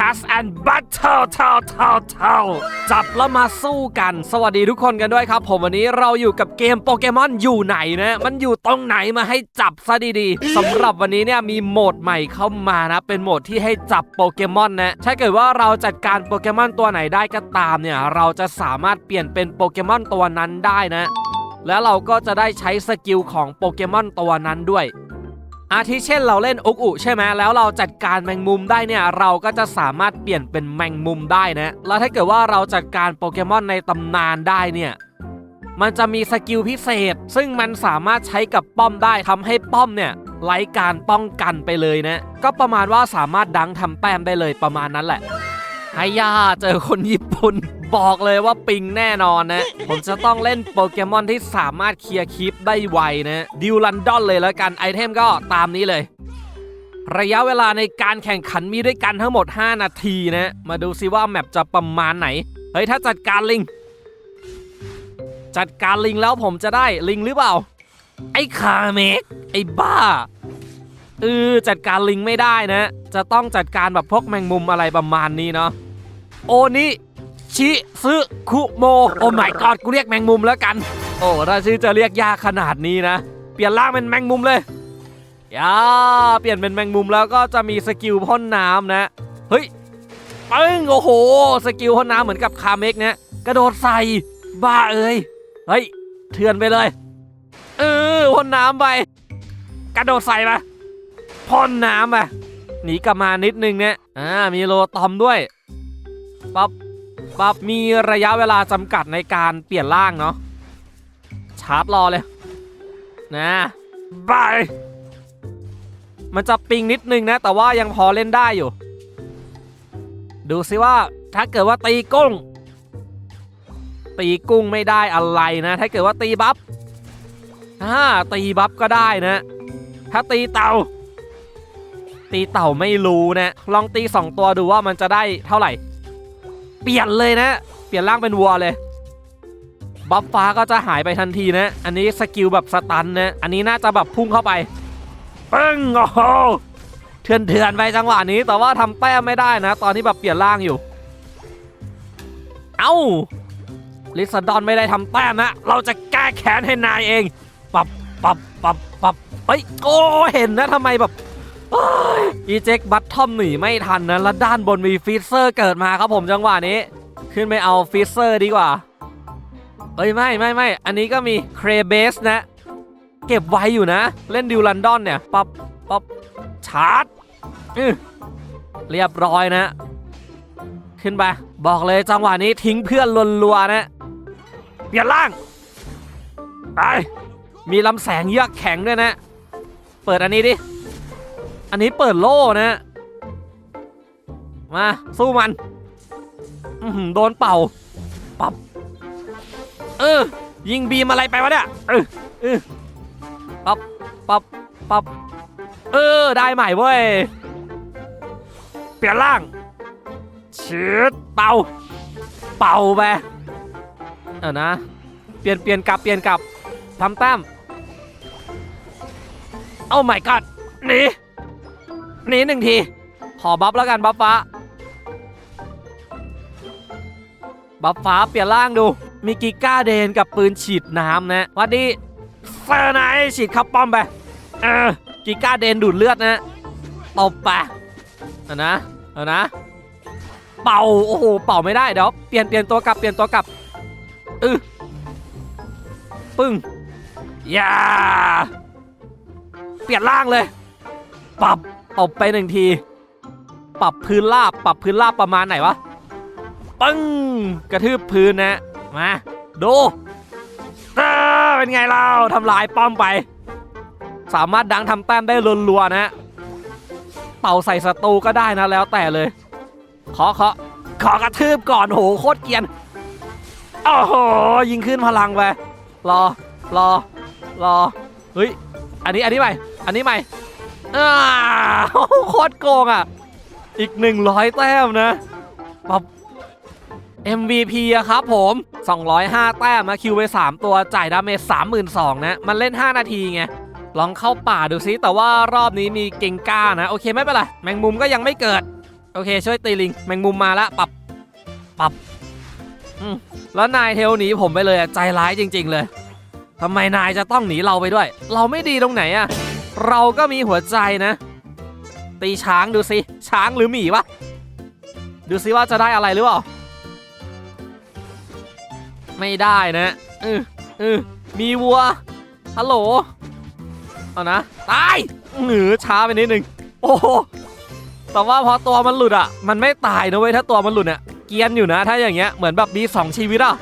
Cast and Battle เท่าเท่าเท่าจับแล้วมาสู้กัน สวัสดีทุกคนกันด้วยครับ ผมวันนี้เราอยู่กับเกมโปเกมอนอยู่ไหนนะ มันอยู่ตรงไหนมาให้จับซะดีๆสำหรับวันนี้เนี่ยมีโหมดใหม่เข้ามานะ เป็นโหมดที่ให้จับโปเกมอนนะถ้าเกิดว่าเราจัดการโปเกมอนตัวไหนได้ก็ตามเนี่ยเราจะสามารถเปลี่ยนเป็นโปเกมอนตัวนั้นได้นะ แล้วเราก็จะได้ใช้สกิลของโปเกมอนตัวนั้นด้วย อาทิเช่นเราเล่นอุกอุใช่ไหมแล้วเราจัดการแมงมุมได้เนี่ยเราก็จะสามารถเปลี่ยนเป็นแมงมุมได้นะแล้วถ้าเกิดว่าเราจัดการโปเกมอนในตำนานได้เนี่ยมันจะมีสกิลพิเศษ ซึ่งมันสามารถใช้กับป้อมได้ทำให้ป้อมเนี่ยไร้การป้องกันไปเลยนะ ก็ประมาณว่าสามารถดังทำแต้มได้เลยประมาณนั้นแหละไฮยาเจอคนญี่ปุ่น บอกเลยว่าปิงแน่นอนนะ ผมจะต้องเล่นโปเกมอนที่สามารถเคลียร์คลิปได้ไวนะดิวลันดอนเลยแล้วกันไอเทมก็ตามนี้เลยระยะเวลาในการแข่งขันมีด้วยกันทั้งหมด 5 นาทีนะ มาดูซิว่าแมปจะประมาณไหน เฮ้ย ถ้าจัดการลิง จัดการลิงแล้วผมจะได้ลิงหรือเปล่า ไอ้คาเมกไอ้บ้าเออจัดการลิงไม่ได้นะ จะต้องจัดการแบบพวกแมงมุมอะไรประมาณนี้เนาะ โอนิ ชิซึคุโม โอ้ my god กูเรียกแมงมุมแล้วกัน โอ้ถ้าชื่อจะเรียกยากขนาดนี้นะ เปลี่ยนร่างเป็นแมงมุมเลยย่าเปลี่ยนเป็นแมงมุมแล้วก็จะมีสกิลพ่นน้ำนะ เฮ้ยปึ้งโอ้โห สกิลพ่นน้ำเหมือนกับคาเมกเนี่ยกระโดดใส่บ้าเอ้ย เฮ้ยเถื่อนไปเลย เออพ่นน้ำไป กระโดดใส่มาพ่นน้ำไปหนีกลับมานิดนึงเนี่ยอ่ามีโลตอมด้วยปั๊บ ปั๊บมีระยะเวลาจำกัดในการเปลี่ยนร่างเนาะชาร์จรอเลย นะบายมันจะปิงนิดนึงนะ แต่ว่ายังพอเล่นได้อยู่ ดูซิว่าถ้าเกิดว่าตีกุ้ง ตีกุ้งไม่ได้อะไรนะ ถ้าเกิดว่าตีบัฟอ่าตีบัฟก็ได้นะ ถ้าตีเต่า ตีเต่าไม่รู้นะ ลองตีสองตัวดูว่ามันจะได้เท่าไหร่ เปลี่ยนเลยนะ เปลี่ยนร่างเป็นวัวเลยบัฟฟ้าก็จะหายไปทันทีนะ อันนี้สกิลแบบสตันนะ อันนี้น่าจะแบบพุ่งเข้าไปปึ้งโอ้โหเถื่อนเถื่อนๆไปจังหวะนี้ แต่ว่าทำแต้มไม่ได้นะ ตอนที่แบบเปลี่ยนร่างอยู่ เอ้าลิซดอนไม่ได้ทำแต้มนะ เราจะแก้แค้นให้นายเอง ปับปับปับปับเฮ้ยโอ้เห็นนะทำไมแบบ อีเจ็กบัตทอมหนีไม่ทันนะ แล้วด้านบนมีฟิเซอร์เกิดมาครับผมจังหวะนี้ ขึ้นไปเอาฟิเซอร์ดีกว่า เอ้ยไม่ไม่ไม่อันนี้ก็มีเครเบสนะ เก็บไว้อยู่นะ เล่นดิวลันดอนเนี่ยปับปับชาร์จเรียบร้อยนะ ขึ้นไป บอกเลยจังหวะนี้ทิ้งเพื่อนลัวๆนะ เปลี่ยนร่างไปมีลำแสงเยือกแข็งด้วยนะ เปิดอันนี้ดิ อันนี้เปิดโล่นะ มาสู้มันอืโดนเป่าปับเออ ยิงบีมอะไรไปวะเนี่ยเออเออปับปับปับเออ ได้ใหม่เว้ย เปลี่ยนร่างชืดเป่า เป่าไปเออนะ เปลี่ยนเปลี่ยนกลับเปลี่ยนกลับทำแต้มโอ้ my god หนี นี้หนึ่งที ขอบัฟแล้วกันบัฟฟ้า บัฟฟ้าเปลี่ยนร่างดู มีกิก้าเดนกับปืนฉีดน้ำนะวัดดีเซอร์ไนฉีดข้าป้อมไปเออกิก้าเดนดูดเลือดนะตบไปเอานะเอานะ เป่าโอ้โหเป่าไม่ได้เดี๋ยวเปลี่ยนเปลี่ยนตัวกลับเปลี่ยนตัวกลับเออปึ้งอย่าเปลี่ยนร่างเลยปรับ ตบไปหนึ่งที ปรับพื้นราบ ปรับพื้นราบประมาณไหนวะ ปึ้ง กระทืบพื้นนะ มา ดูเป็นไงเราทำลายป้อมไป สามารถดังทำแต้มได้รัวๆนะเป่าใส่ศัตรูก็ได้นะแล้วแต่เลย ขอขอขอกระทืบก่อนโหโคตรเกียนโอ้โหยิงขึ้นพลังไปรอรอรอเฮ้ยอันนี้อันนี้ใหม่ อันนี้ใหม่ อ้าโคตรโกงอะ อีก 100 แต้มนะปับ MVP อะครับผม 205 แต้มนะคิวไป 3 ตัวจ่ายดาเมจ32,000นะ มันเล่น 5 นาทีไง ลองเข้าป่าดูซิแต่ว่ารอบนี้มีเก่งก้านะ โอเคไม่เป็นไร แมงมุมก็ยังไม่เกิด โอเค ช่วยตีลิง แมงมุมมาละปรับปรับแล้วนายเทลหนีผมไปเลยใจร้ายจริง ๆ เลยทำไมนายจะต้องหนีเราไปด้วย เราไม่ดีตรงไหนอะ เราก็มีหัวใจนะ ตีช้างดูสิ ช้างหรือหมีวะ ดูสิว่าจะได้อะไรหรือเปล่า ไม่ได้นะเออเออมีวัว ฮัลโหล เอานะ ตายหนือช้าไปนิดนึง โอ้โห แต่ว่าพอตัวมันหลุดอะ มันไม่ตายนะเว้ย ถ้าตัวมันหลุดเนี่ยเกียนอยู่นะ ถ้าอย่างเงี้ย เหมือนแบบมีสองชีวิตอะ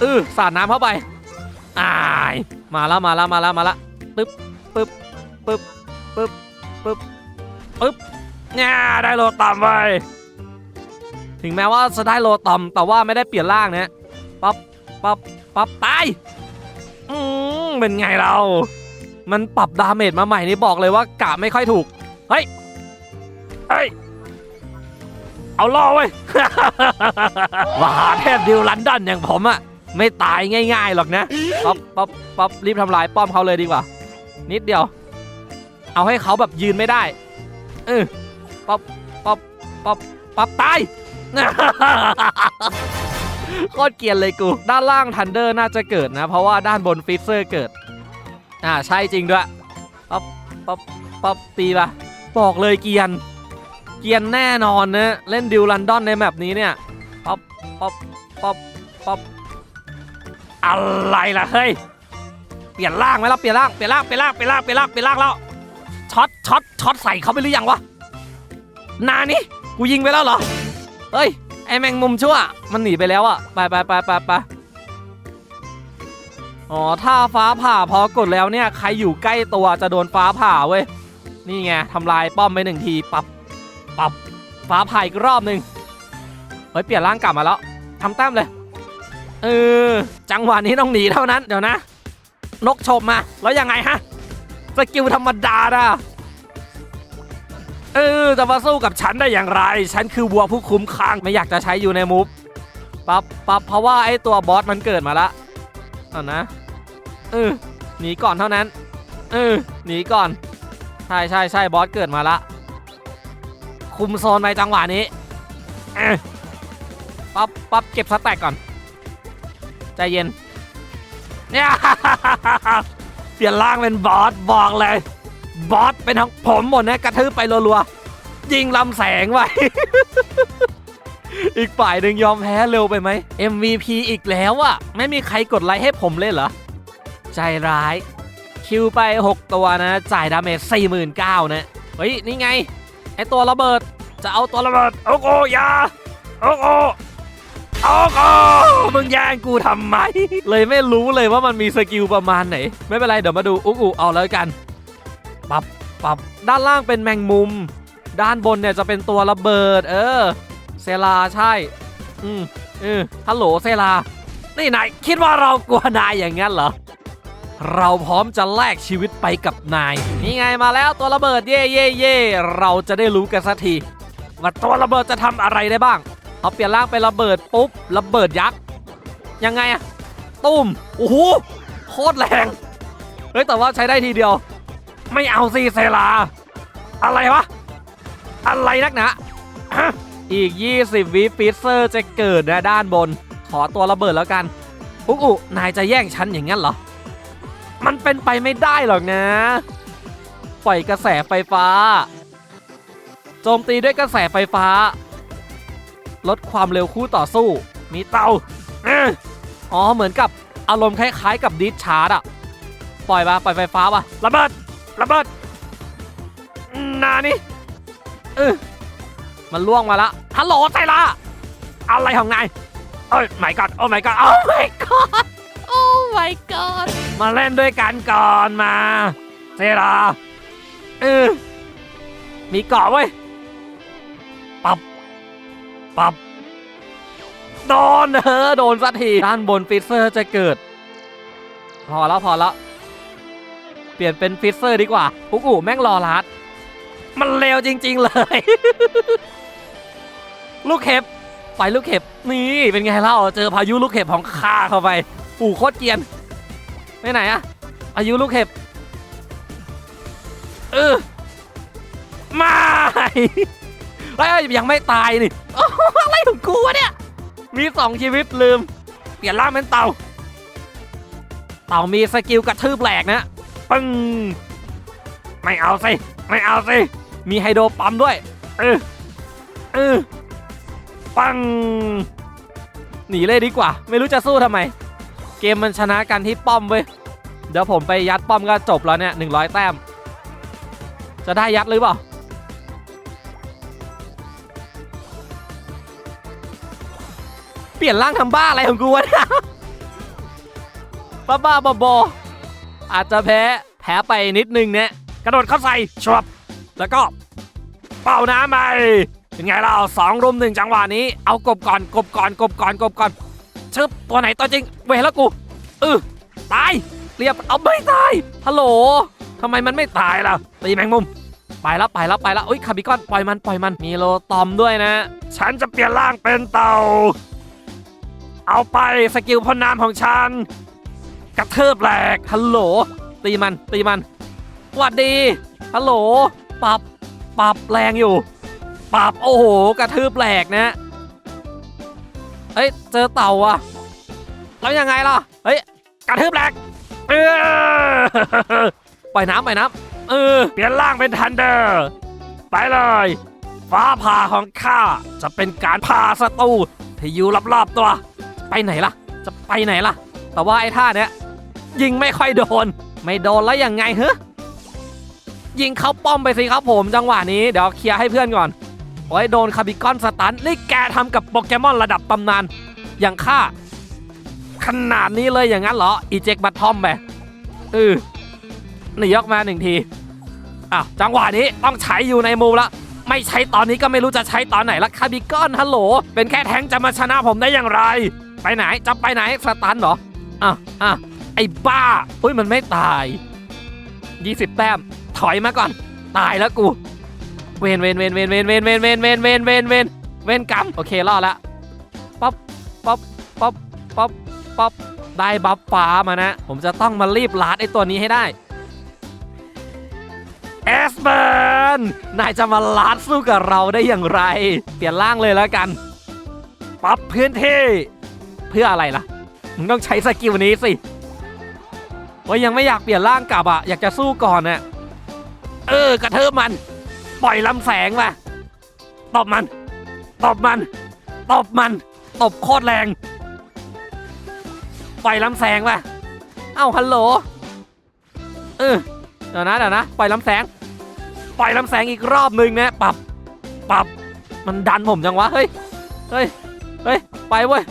เออสาดน้ำเข้าไปอาย มาแล้วมาแล้วมาแล้วมาแล้วปึ๊บ ปึ๊บปึ๊บปึ๊บปึ๊บเนี่ยได้โลตอมไปถึงแม้ว่าจะได้โลตอมแต่ว่าไม่ได้เปลี่ยนร่างนะปั๊บปั๊บปั๊บตายอืมเป็นไงเรา มันปรับดาเมจมาใหม่นี่บอกเลยว่ากะไม่ค่อยถูก เฮ้ย เฮ้ย เอาล่อเว้ยมหาเทพดิวลันดอนอย่างผมอะไม่ตายง่ายๆหรอกนะป๊อปป๊อปป๊อปรีบทำลายป้อมเขาเลยดีกว่า นิดเดียว เอาให้เขาแบบยืนไม่ได้ เออป๊อปป๊อปป๊อปป๊อปตายโคตรเกียนเลยกู ด้านล่างทันเดอร์น่าจะเกิดนะ เพราะว่าด้านบนฟิเซอร์เกิด อ่า ใช่จริงด้วย ป๊อปป๊อปป๊อปตีปะบอกเลยเกียน เกียนแน่นอนนะ เล่นดิวลันดอนในแมปนี้เนี่ย ป๊อปป๊อปป๊อปป๊อปอะไรล่ะเฮ้ย เปลี่ยนร่างไหมล่ะ เปลี่ยนร่าง เปลี่ยนร่าง เปลี่ยนร่าง เปลี่ยนร่าง เปลี่ยนร่าง เปลี่ยนร่างแล้ว ช็อตช็อตใส่เขาไปหรือยังวะนานี่กูยิงไปแล้วเหรอเฮ้ยไอแมงมุมชั่ว มันหนีไปแล้วอะไปไปไปไปไปอ๋อถ้าฟ้าผ่าพอกดแล้วเนี่ย ใครอยู่ใกล้ตัวจะโดนฟ้าผ่าเว้ยนี่ไงทำลายป้อมไปหนึ่งทีปับปับฟ้าผ่าอีกรอบหนึ่งเฮ้ยเปลี่ยนร่างกลับมาแล้วทำแต้มเลยเออจังหวะนี้ต้องหนีเท่านั้นเดี๋ยวนะ นกชมมาแล้วยังไงฮะสกิลธรรมดานะ เออจะมาสู้กับฉันได้อย่างไร ฉันคือวัวผู้คุ้มครองไม่อยากจะใช้อยู่ในมูฟปับปับเพราะว่าไอ้ตัวบอสมันเกิดมาละเอานะเออหนีก่อนเท่านั้นเออหนีก่อน ใช่ใช่ใช่บอสเกิดมาละคุมโซนในจังหวะนี้เอ้ยปั๊บปั๊บเก็บสแต็กก่อน ใจเย็นเนี่ยเปลี่ยนร่างเป็นบอสบอกเลย บอสเป็นของผมหมดนะกระทืบไปรัวๆยิงลำแสงไว้ อีกฝ่ายหนึ่งยอมแพ้เร็วไปไหม MVP อีกแล้วอะไม่มีใครกดไลค์ให้ผมเลยเหรอ ใจร้าย คิวไป 6 ตัวนะ จ่ายดาเมจ49,000นะเฮ้ย นี่ไง ไอตัวระเบิด จะเอาตัวระเบิด โอ้โหอยาโอ้โหโอ้โหมึงแย่งกูทำไม เลยไม่รู้เลยว่ามันมีสกิลประมาณไหน ไม่เป็นไร เดี๋ยวมาดูอุ๊กอุเอาแล้วกัน ปับปับด้านล่างเป็นแมงมุม ด้านบนเนี่ยจะเป็นตัวระเบิด เออ เซลาใช่ อืมเออฮัลโหลเซลา นี่นายคิดว่าเรากลัวนายอย่างงั้นเหรอ เราพร้อมจะแลกชีวิตไปกับนาย นี่ไงมาแล้วตัวระเบิดเย่เย่เย่เราจะได้รู้กันสักทีว่าตัวระเบิดจะทำอะไรได้บ้างเอาเปลี่ยนร่างเป็นระเบิดปุ๊บระเบิดยักษ์ยังไงอะตุ้มโอ้โหโคตรแรงเฮ้ยแต่ว่าใช้ได้ทีเดียว ไม่เอาสิเซลา อะไรวะ อะไรนักหนะฮะอีก 20 วิฟิเซอร์จะเกิดนะด้านบน ขอตัวระเบิดแล้วกัน อุ๊กอุนายจะแย่งฉันอย่างนั้นเหรอ มันเป็นไปไม่ได้หรอกนะ ปล่อยกระแสไฟฟ้า โจมตีด้วยกระแสไฟฟ้า ลดความเร็วคู่ต่อสู้ มีเตาอ๋อ เหมือนกับอารมณ์คล้ายๆกับดิสชาร์ดอะปล่อยมาปล่อยไฟฟ้าป่ะระเบิด ระเบิดนานี่เออมันล่วงมาละฮัลโหลไซล่าอะไรของนายเอ้ยไม่กัดโอ้ไม่กัดโอ้ไม่กัดโอ้ my god มาเล่นด้วยกันก่อนมาเซราเออมีเกาะไว้ยปับปับโดนเออโดนสักทีด้านบนฟิเซอร์จะเกิด พอแล้วพอแล้วเป ลี่ยนเป็นฟิเซอร์ดีกว่าปุกอูแม่งรอรัดมันเร็วจริง ๆ เลย ลูกเห็บไปลูกเห็บนี่เป็นไงเล่าเจอพายุลูกเห็บของข้าเข้าไปอู่โคตรเกียนไปไหนอะอายุลูกเห็บเออม่แล้ยังไม่ตายนี่อะไรของกูวะเนี่ย มีสองชีวิตลืม เปลี่ยนร่างเป็นเต่า เต่ามีสกิลกระทืบแหลกนะ ปึ้งไม่เอาสิ ไม่เอาสิ มีไฮโดรปั๊มด้วย เออ เออ ปัง หนีเลยดีกว่า ไม่รู้จะสู้ทำไม เกมมันชนะกันที่ป้อมเว้ย เดี๋ยวผมไปยัดป้อมก็จบแล้วเนี่ยหนึ่งร้อยแต้ม จะได้ยัดหรือเปล่า เปลี่ยนร่างทำบ้าอะไรของกูวะเนี่ยบ้าบ้าบอ อาจจะแพ้แพ้ไปนิดนึงเนี่ยกระโดดเข้าใส่ชวบแล้วก็ เป่าน้ำไปเป็นไงเราสองรุมหนึ่งจังหวะนี้ เอากบก่อนกบก่อนกบก่อนกบก่อนชึบตัวไหนตัวจริงเวแล้วกูเออตายเรียบเอาไม่ตายฮัลโหลทำไมมันไม่ตายล่ะตีแมงมุมไปแล้วไปแล้วไปแล้วอุ้ยคาบิกอนปล่อยมันปล่อยมันมีโลตอมด้วยนะ ฉันจะเปลี่ยนร่างเป็นเต่า เอาไปสกิลพ่นน้ำของฉัน กระเทิบแหลกฮัลโหล ตีมันตีมันหวัดดีฮัลโหลปรับปรับแรงอยู่ปรับโอ้โห กระทืบแหลกนะเฮ้ยเจอเต่าอะแล้วยังไงล่ะเฮ้ยกระทืบแหลกเออปล่อยน้ำปล่อยน้ำเออเปลี่ยนร่างเป็นทันเดอร์ไปเลย ฟ้าผ่าของข้าจะเป็นการผ่าศัตรูที่อยู่รอบๆตัว ไปไหนล่ะ จะไปไหนล่ะ แต่ว่าไอ้ท่าเนี้ย ยิงไม่ค่อยโดน ไม่โดนแล้วยังไงเฮ้ยิงเข้าป้อมไปสิครับผมจังหวะนี้เดี๋ยวเคลียร์ให้เพื่อนก่อนโอ้ยโดนคาบิกอนสตันนี่แกทำกับโปเกมอนระดับตำนานอย่างข้าขนาดนี้เลยอย่างนั้นเหรออีเจกบัตทอมไปเออหนีออกมาหนึ่งทีอะจังหวะนี้ต้องใช้อยู่ในมุมละไม่ใช้ตอนนี้ก็ไม่รู้จะใช้ตอนไหนละคาบิกอนฮัลโหลเป็นแค่แท้งจะมาชนะผมได้อย่างไร ไปไหนจะไปไหนสตันเหรออะอะ ไอ้บ้าอุ้ยมันไม่ตาย 20 แต้ม ถอยมาก่อน ตายแล้วกู เวนเวนเวนเวนเวนเวนเวนเวนเวนเวนเวนเวนเวนกรรมโอเครอดละป๊อปป๊อปป๊อปป๊อปป๊อปได้บัฟฟ้ามานะ ผมจะต้องมารีบลาดไอ้ตัวนี้ให้ได้เอสเบิร์นนายจะมาลาดสู้กับเราได้อย่างไร เปลี่ยนร่างเลยแล้วกันปรับพื้นที่ เพื่ออะไรล่ะ มึงต้องใช้สกิลนี้สิ ว่ายังไม่อยากเปลี่ยนร่างกลับอะอยากจะสู้ก่อนน่ะเออกระเทิบมัน ปล่อยลำแสงมาตบมันตบมันตบมันตบโคตรแรง ปล่อยลำแสงมาเอ้าฮัลโหลเออเดี๋ยวนะเดี๋ยวนะปล่อยลำแสง ปล่อยลำแสงอีกรอบหนึ่งนะปรับปรับมันดันผมจังวะเฮ้ยเฮ้ยเฮ้ยไปเว้ย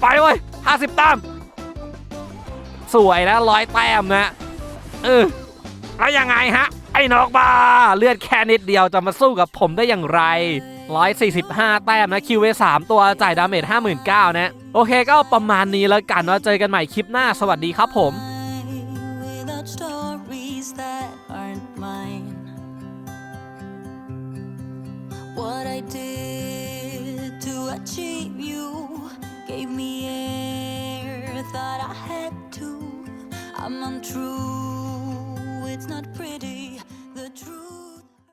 ไปเว้ยห้าสิบต้ม สวยนะร้อยแต้มนะเออแล้วยังไงฮะ ไอ้นอกบ้า เลือดแค่นิดเดียวจะมาสู้กับผมได้อย่างไร 145 แต้มนะคิวเวสามตัวจ่ายดาเมจ59,000นะ โอเคก็ประมาณนี้แล้วกันว่าเจอกันใหม่คลิปหน้าสวัสดีครับผม true.